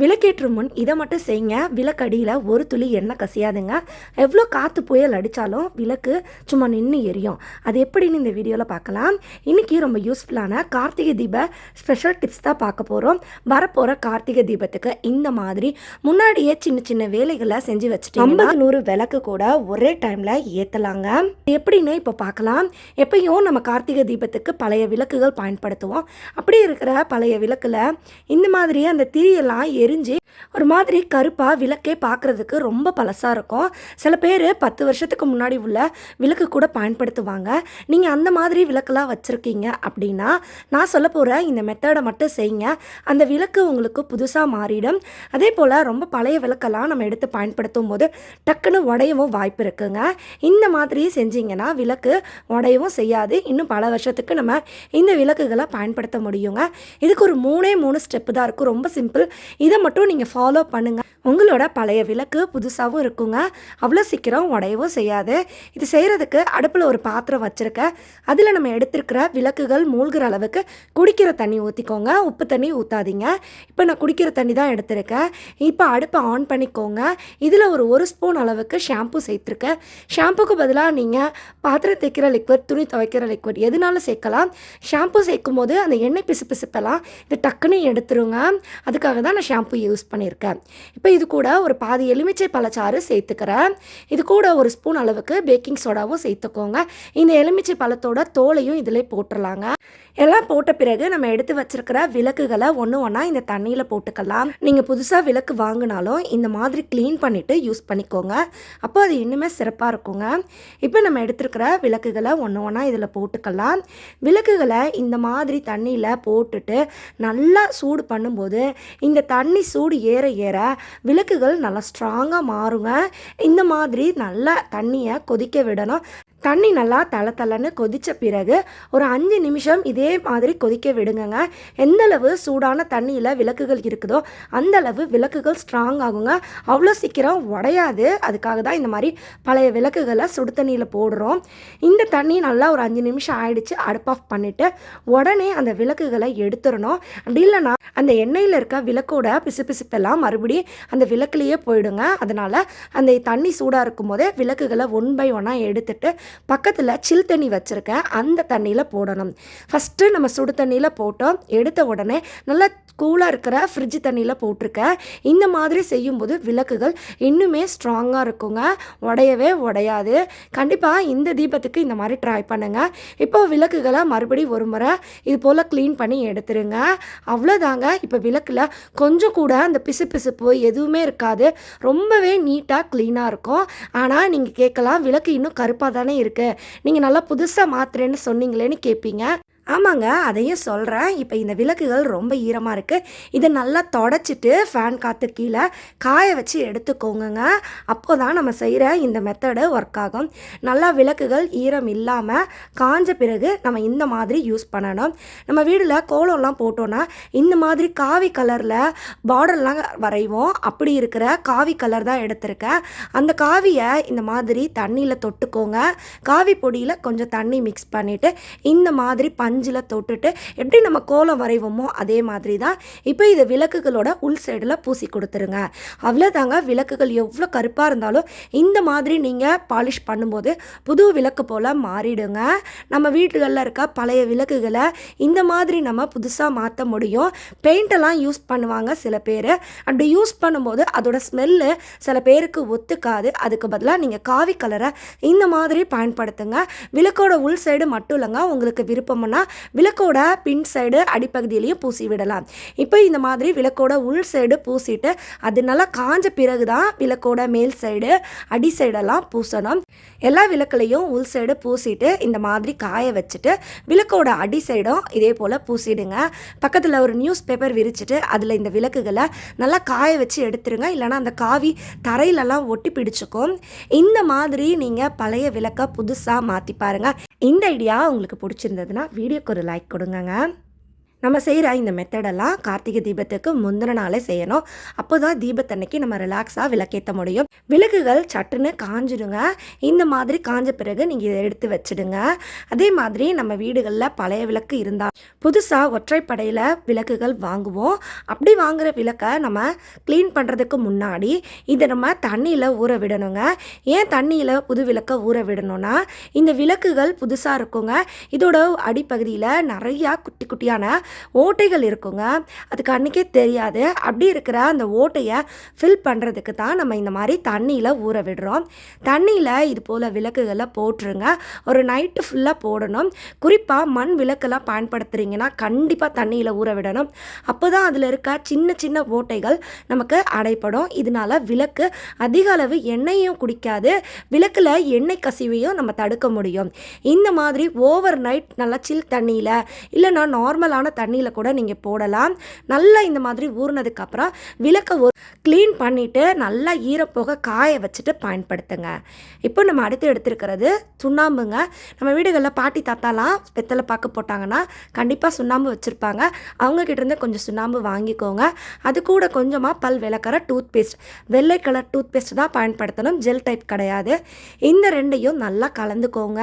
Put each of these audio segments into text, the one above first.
விளக்கேற்றும் முன் இதை மட்டும் செய்யுங்க. விளக்கடியில் ஒரு துளி எண்ணெய் கசியாதுங்க. எவ்வளோ காற்று புயல் அடித்தாலும் விளக்கு சும்மா நின்று எரியும். அது எப்படின்னு இந்த வீடியோவில் பார்க்கலாம். இன்றைக்கி ரொம்ப யூஸ்ஃபுல்லான கார்த்திகை தீப ஸ்பெஷல் டிப்ஸ் தான் பார்க்க போகிறோம் வரப்போகிற கார்த்திகை தீபத்துக்கு இந்த மாதிரி முன்னாடியே சின்ன சின்ன வேலைகளை செஞ்சு வச்சுட்டு ஐம்பது நூறு விளக்கு கூட ஒரே டைமில் ஏற்றலாங்க எப்படின்னு இப்போ பார்க்கலாம். எப்பயும் நம்ம கார்த்திகை தீபத்துக்கு பழைய விளக்குகள் பயன்படுத்துவோம். அப்படி இருக்கிற பழைய விளக்கில் இந்த மாதிரி அந்த திரியெல்லாம் எரிஞ்சு ஒரு மாதிரி கருப்பாக விளக்கே பார்க்குறதுக்கு ரொம்ப பழசாக இருக்கும். சில பேர் பத்து வருஷத்துக்கு முன்னாடி உள்ள விளக்கு கூட பயன்படுத்துவாங்க. நீங்கள் அந்த மாதிரி விளக்கெல்லாம் வச்சுருக்கீங்க அப்படின்னா நான் சொல்ல போகிற இந்த மெத்தடை மட்டும் செய்யுங்க அந்த விளக்கு உங்களுக்கு புதுசாக மாறிடும். அதே போல் ரொம்ப பழைய விளக்கெல்லாம் நம்ம எடுத்து பயன்படுத்தும் போது டக்குன்னு உடையவும் வாய்ப்பு இருக்குங்க. இந்த மாதிரி செஞ்சீங்கன்னா விளக்கு உடையவும் செய்யாது. இன்னும் பல வருஷத்துக்கு நம்ம இந்த விளக்குகளை பயன்படுத்த முடியுங்க. இதுக்கு ஒரு மூணே மூணு ஸ்டெப்பு தான் இருக்கும். ரொம்ப சிம்பிள் இதை மட்டும் நீங்கள் ஃபாலோ பண்ணுங்கள் உங்களோட பழைய விளக்கு புதுசாகவும் இருக்குங்க. அவ்வளோ சீக்கிரம் உடையவும் செய்யாது. இது செய்கிறதுக்கு அடுப்பில் ஒரு பாத்திரம் வச்சுருக்கேன் அதில் நம்ம எடுத்திருக்கிற விளக்குகள் மூழ்கிற அளவுக்கு குடிக்கிற தண்ணி ஊற்றிக்கோங்க உப்பு தண்ணி ஊற்றாதீங்க இப்போ நான் குடிக்கிற தண்ணி தான் எடுத்திருக்கேன். இப்போ அடுப்பை ஆன் பண்ணிக்கோங்க. இதில் ஒரு ஒரு ஸ்பூன் அளவுக்கு ஷாம்பு சேர்த்துருக்கேன். ஷாம்புக்கு பதிலாக நீங்கள் பாத்திரம் தேய்க்கிற லிக்விட் துணி துவைக்கிற லிக்விட் எதுனாலும் சேர்க்கலாம். ஷாம்பு சேர்க்கும் போது அந்த எண்ணெய் பிசு பிசுப்பெல்லாம் இது டக்குன்னு எடுத்துருங்க. அதுக்காக தான் நான் ஷாம்பு யூஸ் பண்ணியிருக்கேன் இப்போ இது கூட ஒரு பாதி எலுமிச்சை பழச்சாறு சேர்த்துக்கிறேன். இது கூட ஒரு ஸ்பூன் அளவுக்கு பேக்கிங் சோடாவும் சேர்த்துக்கோங்க. இந்த எலுமிச்சை பழத்தோட தோலையும் இதில் போட்டுடலாங்க எல்லாம் போட்ட பிறகு நம்ம எடுத்து வச்சிருக்கிற விளக்குகளை ஒன்று ஒன்றா இந்த தண்ணியில் போட்டுக்கலாம். நீங்கள் புதுசாக விளக்கு வாங்கினாலும் இந்த மாதிரி க்ளீன் பண்ணிவிட்டு யூஸ் பண்ணிக்கோங்க. அப்போ அது இன்னுமே சிறப்பாக இருக்குங்க. இப்போ நம்ம எடுத்துருக்கிற விளக்குகளை ஒன்று ஒன்றா இதில் போட்டுக்கலாம். விளக்குகளை இந்த மாதிரி தண்ணியில் போட்டுட்டு நல்லா சூடு பண்ணும்போது இந்த தண்ணி சூடு ஏற ஏற விளக்குகள் நல்லா ஸ்ட்ராங்காக மாறுங்க. இந்த மாதிரி நல்லா தண்ணியை கொதிக்க விடணும். தண்ணி நல்லா தள தளன்னு கொதித்த பிறகு ஒரு அஞ்சு நிமிஷம் இதே மாதிரி கொதிக்க விடுங்கங்க. எந்தளவு சூடான தண்ணியில் விளக்குகள் இருக்குதோ அந்தளவு விளக்குகள் ஸ்ட்ராங் ஆகுங்க. அவ்வளோ சீக்கிரம் உடையாது. அதுக்காக தான் இந்த மாதிரி பழைய விளக்குகளை சுடு தண்ணியில் போடுறோம். இந்த தண்ணி நல்லா ஒரு அஞ்சு நிமிஷம் ஆயிடுச்சு. அடுப் ஆஃப் பண்ணிவிட்டு உடனே அந்த விளக்குகளை எடுத்துடணும். அப்படி இல்லைன்னா அந்த எண்ணெயில் இருக்க விளக்கோட பிசுபிசுப்பெல்லாம் மறுபடியும் அந்த விளக்குலேயே போயிடுங்க. அதனால் அந்த தண்ணி சூடாக இருக்கும் போதே விளக்குகளை ஒன் பை ஒன்னாக எடுத்துட்டு பக்கத்தில் சில் தண்ணி வச்சுருக்கேன். அந்த தண்ணியில் போடணும். ஃபஸ்ட்டு நம்ம சுடு தண்ணியில் போட்டோம். எடுத்த உடனே நல்லா கூலாக இருக்கிற ஃப்ரிட்ஜ் தண்ணியில் போட்டிருக்கேன். இந்த மாதிரி செய்யும்போது விளக்குகள் இன்னுமே ஸ்ட்ராங்காக இருக்குங்க. உடையவே உடையாது. கண்டிப்பாக இந்த தீபத்துக்கு இந்த மாதிரி ட்ரை பண்ணுங்கள் இப்போ விளக்குகளை மறுபடியும் ஒரு முறை இது போல் க்ளீன் பண்ணி எடுத்துருங்க. அவ்வளோதாங்க இப்போ விளக்கில் கொஞ்சம் கூட அந்த பிசு பிசுப்பு எதுவுமே இருக்காது. ரொம்பவே நீட்டாக க்ளீனாக இருக்கும். ஆனால் நீங்கள் கேட்கலாம். விளக்கு இன்னும் கருப்பாக தானே இருக்குது நீங்கள் நல்லா புதுசாக மாத்துறேன்னு சொன்னீங்களேன்னு கேட்பீங்க ஆமாங்க அதையும் சொல்கிறேன் இப்போ இந்த விளக்குகள் ரொம்ப ஈரமாக இருக்குது இதை நல்லா தொடச்சிட்டு ஃபேன் காற்று கீழே காய வச்சு எடுத்துக்கோங்கங்க. அப்போ தான் நம்ம செய்கிற இந்த மெத்தடு ஒர்க் ஆகும். நல்லா விளக்குகள் ஈரம் இல்லாமல் காஞ்ச பிறகு நம்ம இந்த மாதிரி யூஸ் பண்ணணும். நம்ம வீட்டில் கோலம்லாம் போட்டோன்னா இந்த மாதிரி காவி கலரில் பார்டர்லாம் வரைவோம். அப்படி இருக்கிற காவி கலர் தான் எடுத்திருக்கேன். அந்த காவியை இந்த மாதிரி தண்ணியில் தொட்டுக்கோங்க. காவி பொடியில் கொஞ்சம் தண்ணி மிக்ஸ் பண்ணிவிட்டு இந்த மாதிரி பஞ்சு பஞ்சில் தொட்டுட்டு எப்படி நம்ம கோலம் வரைவோமோ அதே மாதிரி தான் இப்போ இதை விளக்குகளோட உள் சைடில் பூசி கொடுத்துருங்க. அவ்வளோதாங்க விளக்குகள் எவ்வளோ கருப்பாக இருந்தாலும் இந்த மாதிரி நீங்கள் பாலிஷ் பண்ணும்போது புது விளக்கு போல் மாறிடுங்க. நம்ம வீட்டுகளில் இருக்க பழைய விளக்குகளை இந்த மாதிரி நம்ம புதுசாக மாற்ற முடியும். பெயிண்டெல்லாம் யூஸ் பண்ணுவாங்க சில பேர். அப்படி யூஸ் பண்ணும்போது அதோட ஸ்மெல்லு சில பேருக்கு ஒத்துக்காது. அதுக்கு பதிலாக நீங்கள் காவி கலரை இந்த மாதிரி பயன்படுத்துங்க. விளக்கோட உள் சைடு மட்டும் இல்லைங்க. உங்களுக்கு விருப்பம்னா விளக்கோட பின் சைடு அடிப்பகுதியிலையும் பூசி விடலாம். இப்போ இந்த மாதிரி விளக்கோட உள் சைடு பூசிட்டு அது நல்லா காஞ்ச பிறகு தான் விளக்கோட மேல் சைடு அடி சைடெல்லாம் பூசணும். எல்லா விளக்குலையும் உள் சைடு பூசிட்டு இந்த மாதிரி காய வச்சுட்டு விளக்கோட அடி சைடும் இதே போல் பூசிடுங்க. பக்கத்தில் ஒரு நியூஸ் பேப்பர் விரிச்சிட்டு அதில் இந்த விளக்குகளை நல்லா காய வச்சு எடுத்துருங்க. இல்லைனா அந்த காவி தரையிலலாம் ஒட்டி பிடிச்சிக்கும். இந்த மாதிரி நீங்கள் பழைய விளக்கை புதுசாக மாற்றி பாருங்கள் இந்த ஐடியா உங்களுக்கு பிடிச்சிருந்ததுன்னா வீடியோக்கு ஒரு லைக் கொடுங்கங்க. நம்ம செய்கிற இந்த மெத்தடெல்லாம் கார்த்திகை தீபத்துக்கு முந்தின நாளே செய்யணும். அப்போ தான் தீபத்தன்னைக்கு நம்ம ரிலாக்ஸாக விளக்கேற்ற முடியும். விளக்குகள் சட்டுன்னு காஞ்சிடுங்க. இந்த மாதிரி காஞ்ச பிறகு நீங்கள் இதை எடுத்து வச்சிடுங்க. அதே மாதிரி நம்ம வீடுகளில் பழைய விளக்கு இருந்தால் புதுசாக ஒற்றைப்படையில் விளக்குகள் வாங்குவோம். அப்படி வாங்குகிற விளக்கை நம்ம க்ளீன் பண்ணுறதுக்கு முன்னாடி இதை நம்ம தண்ணியில் ஊற விடணுங்க. ஏன் தண்ணியில் புது விளக்கை ஊற விடணும்னா இந்த விளக்குகள் புதுசாக இருக்குங்க. இதோட அடிப்பகுதியில் நிறையா குட்டி குட்டியான ஓட்டைகள் இருக்குங்க. அது கண்ணுக்கே தெரியாது. அப்படி இருக்கிற அந்த ஓட்டையை ஃபில் பண்ணுறதுக்கு தான் நம்ம இந்த மாதிரி தண்ணியில் ஊற விடுறோம். தண்ணியில் இது போல் விளக்குகளை போட்டுருங்க. ஒரு நைட்டு ஃபுல்லாக போடணும். குறிப்பாக மண் விளக்கெல்லாம் பயன்படுத்துகிறீங்கன்னா கண்டிப்பாக தண்ணியில் ஊற விடணும். அப்போ தான் அதில் இருக்க சின்ன சின்ன ஓட்டைகள் நமக்கு அடைப்படும். இதனால விளக்கு அதிக அளவு எண்ணெயும் குடிக்காது. விளக்கில் எண்ணெய் கசிவையும் நம்ம தடுக்க முடியும். இந்த மாதிரி ஓவர் நைட் நல்லா சில் தண்ணியில் இல்லைன்னா நார்மலான தண்ணியில் கூட நீங்கள் போடலாம். நல்லா இந்த மாதிரி ஊறினதுக்கப்புறம் விளக்கை ஒரு க்ளீன் பண்ணிவிட்டு நல்லா ஈரப்போக காய வச்சுட்டு பயன்படுத்துங்க. இப்போ நம்ம அடுத்து எடுத்துருக்கிறது சுண்ணாம்புங்க. நம்ம வீடுகளில் பாட்டி தாத்தாலாம் வெத்தலை பாக்கு போட்டாங்கன்னா கண்டிப்பாக சுண்ணாம்பு வச்சுருப்பாங்க. அவங்கக்கிட்டேருந்து கொஞ்சம் சுண்ணாம்பு வாங்கிக்கோங்க. அது கூட கொஞ்சமாக பல் விளக்கற டூத் பேஸ்ட் வெள்ளை கலர் டூத் பேஸ்ட் தான் பயன்படுத்தணும். ஜெல் டைப் கிடையாது. இந்த ரெண்டையும் நல்லா கலந்துக்கோங்க.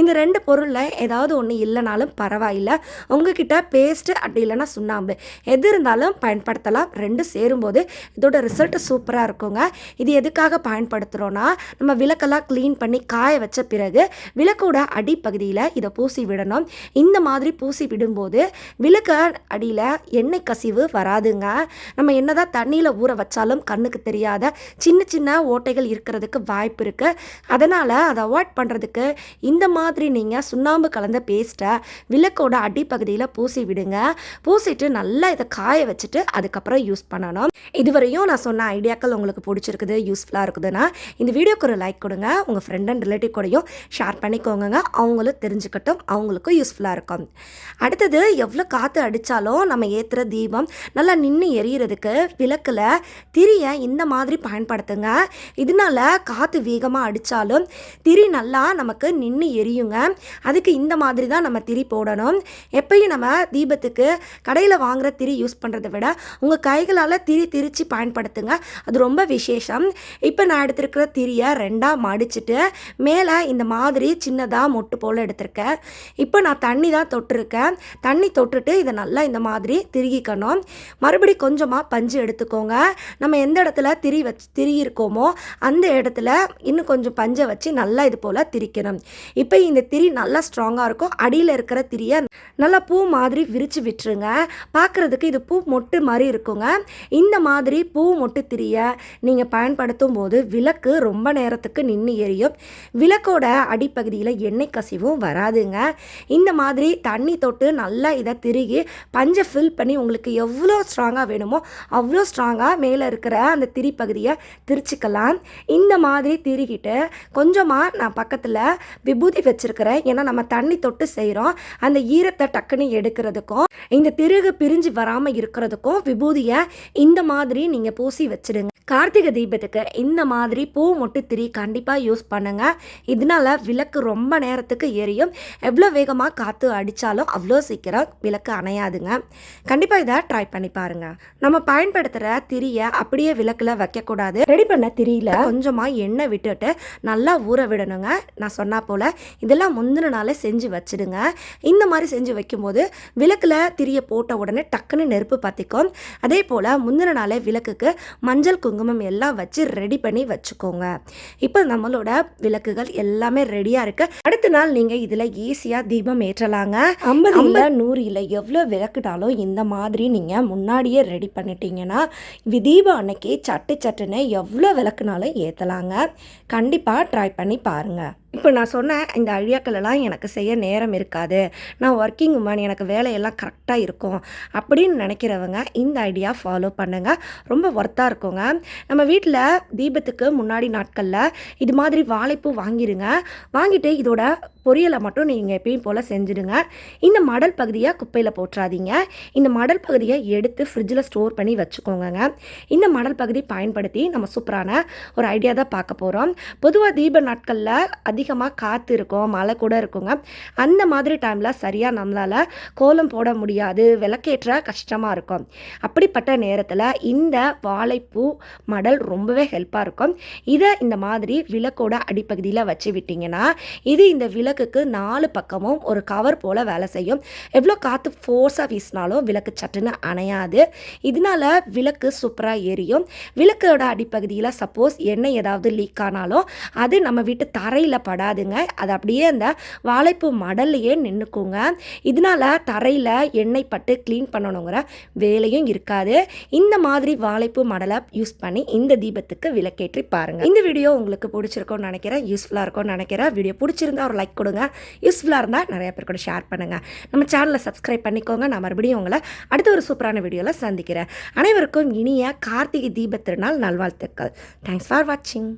இந்த ரெண்டு பொருளில் ஏதாவது ஒன்று இல்லைனாலும் பரவாயில்ல. உங்ககிட்ட பேஸ்ட்டு அப்படி இல்லைன்னா சுண்ணாம்பு. எது இருந்தாலும் பயன்படுத்தலாம். ரெண்டு சேரும்போது இதோட ரிசல்ட் சூப்பராக இருக்குங்க. இது எதுக்காக பயன்படுத்துகிறோன்னா நம்ம விளக்கெல்லாம் க்ளீன் பண்ணி காய வச்ச பிறகு விளக்கோட அடிப்பகுதியில் இதை பூசி விடணும். இந்த மாதிரி பூசி விடும்போது விளக்க அடியில் எண்ணெய் கசிவு வராதுங்க. நம்ம என்னதான் தண்ணியில் ஊற வச்சாலும் கண்ணுக்கு தெரியாத சின்ன சின்ன ஓட்டைகள் இருக்கிறதுக்கு வாய்ப்பு இருக்குது அதனால் அதை அவாய்ட் பண்ணுறதுக்கு இந்த மாதிரி நீங்கள் சுண்ணாம்பு கலந்த பேஸ்ட்டை விளக்கோட அடிப்பகுதியில் பூசி விடுங்க பூசிட்டு நல்லா இதை காய வச்சுட்டு அதுக்கப்புறம் யூஸ் பண்ணணும். இதுவரையும் நான் சொன்ன ஐடியாக்கள் உங்களுக்கு பிடிச்சிருக்குது யூஸ்ஃபுல்லாக இருக்குதுன்னா இந்த வீடியோக்கு ஒரு லைக் கொடுங்க. உங்கள் ஃப்ரெண்ட் அண்ட் ரிலேட்டிவ் கூடயும் ஷேர் பண்ணிக்கோங்க அவங்களும் தெரிஞ்சுக்கட்டும் அவங்களுக்கும் யூஸ்ஃபுல்லாக இருக்கும். அடுத்தது எவ்வளோ காற்று அடித்தாலும் நம்ம ஏற்றுற தீபம் நல்லா நின்று எரியறதுக்கு விளக்கில் திரியை இந்த மாதிரி பயன்படுத்துங்க. இதனால காற்று வேகமாக அடித்தாலும் திரி நல்லா நமக்கு நின்று எரியுங்க. அதுக்கு இந்த மாதிரி தான் நம்ம திரி போடணும். எப்பயும் நம்ம குடும்பத்துக்கு கடையில் வாங்குற திரி யூஸ் பண்ணுறதை விட உங்கள் கைகளால் திரி திரித்து பயன்படுத்துங்க. அது ரொம்ப விசேஷம். இப்போ நான் எடுத்திருக்கிற திரியை ரெண்டாக மடிச்சுட்டு மேலே இந்த மாதிரி சின்னதாக மொட்டு போல் எடுத்திருக்கேன். இப்போ நான் தண்ணி தான் தொட்டிருக்கேன். தண்ணி தொட்டுட்டு இதை நல்லா இந்த மாதிரி திருகிக்கணும். மறுபடி கொஞ்சமாக பஞ்சு எடுத்துக்கோங்க. நம்ம எந்த இடத்துல திரி வச்சு திரி இருக்கோமோ அந்த இடத்துல இன்னும் கொஞ்சம் பஞ்சை வச்சு நல்லா இது போல் திரிக்கணும். இப்போ இந்த திரி நல்லா ஸ்ட்ராங்காக இருக்கும். அடியில் இருக்கிற திரியை நல்லா பூ மாதிரி விரித்து விட்டுருங்க. பார்க்குறதுக்கு இது பூ மொட்டு மாதிரி இருக்குங்க. இந்த மாதிரி பூ மொட்டு திரியை நீங்கள் பயன்படுத்தும் போது விளக்கு ரொம்ப நேரத்துக்கு நின்று எரியும். விளக்கோட அடிப்பகுதியில் எண்ணெய் கசிவும் வராதுங்க. இந்த மாதிரி தண்ணி தொட்டு நல்லா இதை திருகி பஞ்சை ஃபில் பண்ணி உங்களுக்கு எவ்வளோ ஸ்ட்ராங்காக வேணுமோ அவ்வளோ ஸ்ட்ராங்காக மேலே இருக்கிற அந்த திரி பகுதியை திரிச்சுக்கலாம். இந்த மாதிரி திருகிட்டு கொஞ்சமாக நான் பக்கத்தில் விபூதி வச்சுருக்கிறேன். ஏன்னா நம்ம தண்ணி தொட்டு செய்கிறோம் அந்த ஈரத்தை டக்குன்னு எடுக்கிறதுக்கும் இந்த திருகு பிரிஞ்சு வராமல் இருக்கிறதுக்கும் விபூதியை இந்த மாதிரி நீங்கள் பூசி வச்சுடுங்க கார்த்திகை தீபத்துக்கு இந்த மாதிரி பூ மொட்டு திரி கண்டிப்பாக யூஸ் பண்ணுங்க. இதனால விளக்கு ரொம்ப நேரத்துக்கு எரியும். எவ்வளோ வேகமாக காற்று அடித்தாலும் அவ்வளோ சீக்கிரம் விளக்கு அணையாதுங்க. கண்டிப்பாக இதை ட்ரை பண்ணி பாருங்க. நம்ம பயன்படுத்துகிற திரியை அப்படியே விளக்கில் வைக்கக்கூடாது. ரெடி பண்ண திரியில் கொஞ்சமாக எண்ணெய் விட்டுட்டு நல்லா ஊற விடணுங்க. நான் சொன்னால் போல் இதெல்லாம் முந்தின நாளே செஞ்சு வச்சிடுங்க. இந்த மாதிரி செஞ்சு வைக்கும்போது விளக்கில் திரியை போட்ட உடனே டக்குன்னு நெருப்பு பற்றிக்கும் அதே போல் முந்தின நாளே விளக்குக்கு மஞ்சள் குங்குமம் எல்லாம் வச்சு ரெடி பண்ணி வச்சுக்கோங்க. இப்போ நம்மளோட விளக்குகள் எல்லாமே ரெடியாக இருக்கு. அடுத்த நாள் நீங்கள் இதில் ஈஸியாக தீபம் ஏற்றலாங்க. ஐம்பது இல்லை நூறு இல்லை எவ்வளோ விளக்குனாலும் இந்த மாதிரி நீங்கள் முன்னாடியே ரெடி பண்ணிட்டீங்கன்னா தீபம் அன்னைக்கு சட்டு சட்டுன்னு எவ்வளோ விளக்குனாலும் ஏற்றலாங்க கண்டிப்பாக ட்ரை பண்ணி பாருங்கள் இப்போ நான் சொன்ன இந்த ஐடியாக்கள் எல்லாம் எனக்கு செய்ய நேரம் இருக்காது. நான் ஒர்க்கிங் உமன் எனக்கு வேலையெல்லாம் கரெக்டாக இருக்கும் அப்படின்னு நினைக்கிறவங்க இந்த ஐடியா ஃபாலோ பண்ணுங்க. ரொம்ப ஒர்த்தாக இருக்குங்க. நம்ம வீட்டில் தீபத்துக்கு முன்னாடி நாட்களில் இது மாதிரி வாழைப்பூ வாங்கிடுங்க வாங்கிட்டு இதோட பொரியலை மட்டும் நீங்கள் எப்பயும் போல் செஞ்சுடுங்க. இந்த மடல் பகுதியை குப்பையில் போட்டுறாதீங்க இந்த மடல் பகுதியை எடுத்து ஃப்ரிட்ஜில் ஸ்டோர் பண்ணி வச்சுக்கோங்கங்க. இந்த மடல் பகுதி பயன்படுத்தி நம்ம சூப்பரான ஒரு ஐடியா தான் பார்க்க போகிறோம் பொதுவாக தீப நாட்களில் அதிகமாக காற்று இருக்கும் மழை கூட இருக்குங்க. அந்த மாதிரி டைமில் சரியாக நம்மளால் கோலம் போட முடியாது விளக்கேற்ற கஷ்டமாக இருக்கும். அப்படிப்பட்ட நேரத்தில் இந்த வாழைப்பூ மடல் ரொம்பவே ஹெல்ப்பாக இருக்கும். இதை இந்த மாதிரி விளக்கோட அடிப்பகுதியில் வச்சு விட்டிங்கன்னா இது இந்த விளக்குக்கு நாலு பக்கமும் ஒரு கவர் போல் வேலை செய்யும். எவ்வளோ காற்று ஃபோர்ஸாக வீசினாலும் விளக்கு சட்டுன்னு அணையாது. இதனால விளக்கு சூப்பராக எரியும். விளக்கோட அடிப்பகுதியில் சப்போஸ் எண்ணெய் ஏதாவது லீக் ஆனாலும் அது நம்ம வீட்டு தரையில் படாதுங்க அது அப்படியே அந்த வாழைப்பூ மடல்லையே நின்றுக்குங்க இதனால தரையில் எண்ணெய் பட்டு க்ளீன் பண்ணணுங்கிற வேலையும் இருக்காது. இந்த மாதிரி வாழைப்பூ மடலை யூஸ் பண்ணி இந்த தீபத்துக்கு விளக்கேற்றி பாருங்கள் இந்த வீடியோ உங்களுக்கு பிடிச்சிருக்கும்னு நினைக்கிறேன். யூஸ்ஃபுல்லாக இருக்கும்னு நினைக்கிறேன். வீடியோ பிடிச்சிருந்தா ஒரு லைக் கொடுங்க. யூஸ்ஃபுல்லாக இருந்தால் நிறைய பேர் கூட ஷேர் பண்ணுங்கள் நம்ம சேனலை சப்ஸ்கிரைப் பண்ணிக்கோங்க. நான் மறுபடியும் உங்களை அடுத்த ஒரு சூப்பரான வீடியோவில் சந்திக்கிறேன். அனைவருக்கும் இனிய கார்த்திகை தீபத் திருநாள் நல்வாழ்த்துக்கள். தேங்க்ஸ் ஃபார் வாட்சிங்